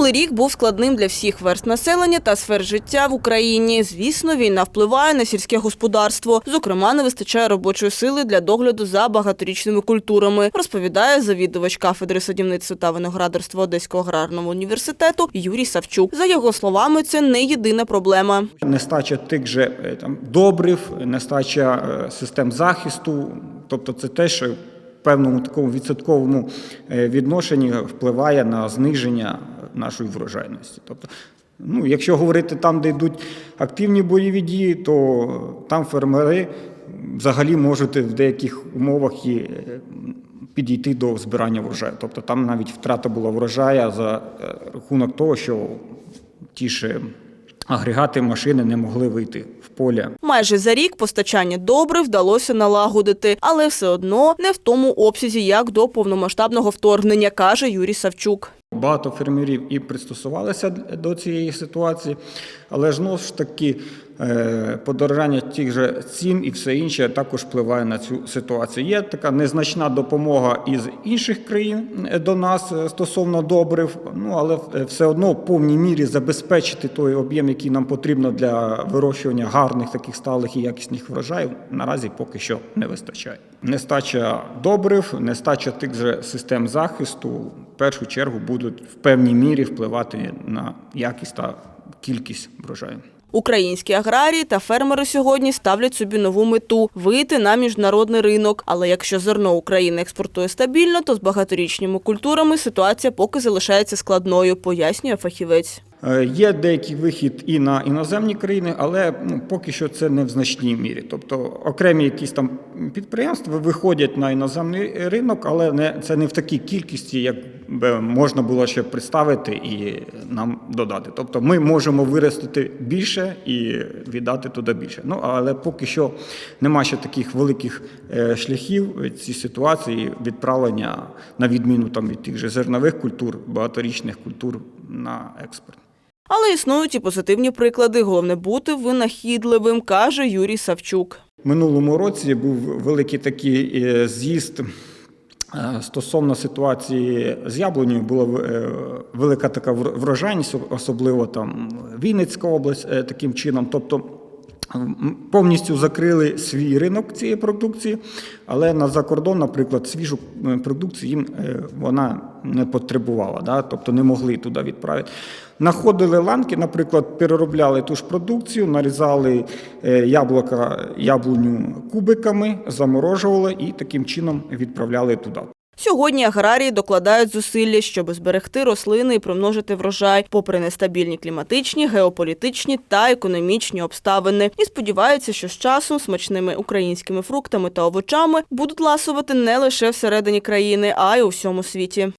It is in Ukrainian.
Минулий рік був складним для всіх верст населення та сфер життя в Україні. Звісно, війна впливає на сільське господарство. Зокрема, не вистачає робочої сили для догляду за багаторічними культурами, розповідає завідувач кафедри садівництва та виноградарства Одеського аграрного університету Юрій Савчук. За його словами, це не єдина проблема. Нестача тих же е, там добрив, нестача е, систем захисту, тобто це те, що певному такому відсотковому е, відношенні впливає на зниження нашої врожайності. Тобто, ну, якщо говорити там, де йдуть активні бойові дії, то там фермери взагалі можуть в деяких умовах і е, підійти до збирання врожаю. Тобто там навіть втрата була врожая за е, рахунок того, що ті ж агрегати машини не могли вийти в поле. Майже за рік постачання добрив вдалося налагодити, але все одно не в тому обсязі, як до повномасштабного вторгнення, каже Юрій Савчук. Багато фермерів і пристосувалися до цієї ситуації, але ж ну, ж таки подорожання тих же цін і все інше також впливає на цю ситуацію. Є така незначна допомога із інших країн е, до нас е, стосовно добрив, ну але е, все одно в повній мірі забезпечити той об'єм, який нам потрібно для вирощування гарних таких сталих і якісних врожаїв, наразі поки що не вистачає. Нестача добрив, нестача тих же систем захисту в першу чергу будуть в певній мірі впливати на якість та кількість врожаю. Українські аграрії та фермери сьогодні ставлять собі нову мету вийти на міжнародний ринок. Але якщо зерно України експортує стабільно, то з багаторічними культурами ситуація поки залишається складною, пояснює фахівець. Е, Є деякий вихід і на іноземні країни, але ну, поки що це не в значній мірі. Тобто окремі якісь там підприємства виходять на іноземний ринок, але не, це не в такій кількості, як би можна було ще представити і нам додати. Тобто ми можемо виростити більше і віддати туди більше. Ну але поки що нема ще таких великих е, шляхів ці ситуації відправлення на відміну там від тих же зернових культур, багаторічних культур на експорт. Але існують і позитивні приклади. Головне бути винахідливим, каже Юрій Савчук. Минулому році був великий такий е, з'їзд е, стосовно ситуації з яблунею. Була е, велика така вр- врожайність, особливо там Вінницька область таким чином. Тобто повністю закрили свій ринок цієї продукції, але на закордон, наприклад, свіжу е, продукцію їм е, вона не потребувала, да? тобто не могли туди відправити. Находили ланки, наприклад, переробляли ту ж продукцію, нарізали е, яблука, яблуню кубиками, заморожували і таким чином відправляли туди. Сьогодні аграрії докладають зусилля, щоб зберегти рослини і примножити врожай, попри нестабільні кліматичні, геополітичні та економічні обставини. І сподіваються, що з часом смачними українськими фруктами та овочами будуть ласувати не лише всередині країни, а й у всьому світі.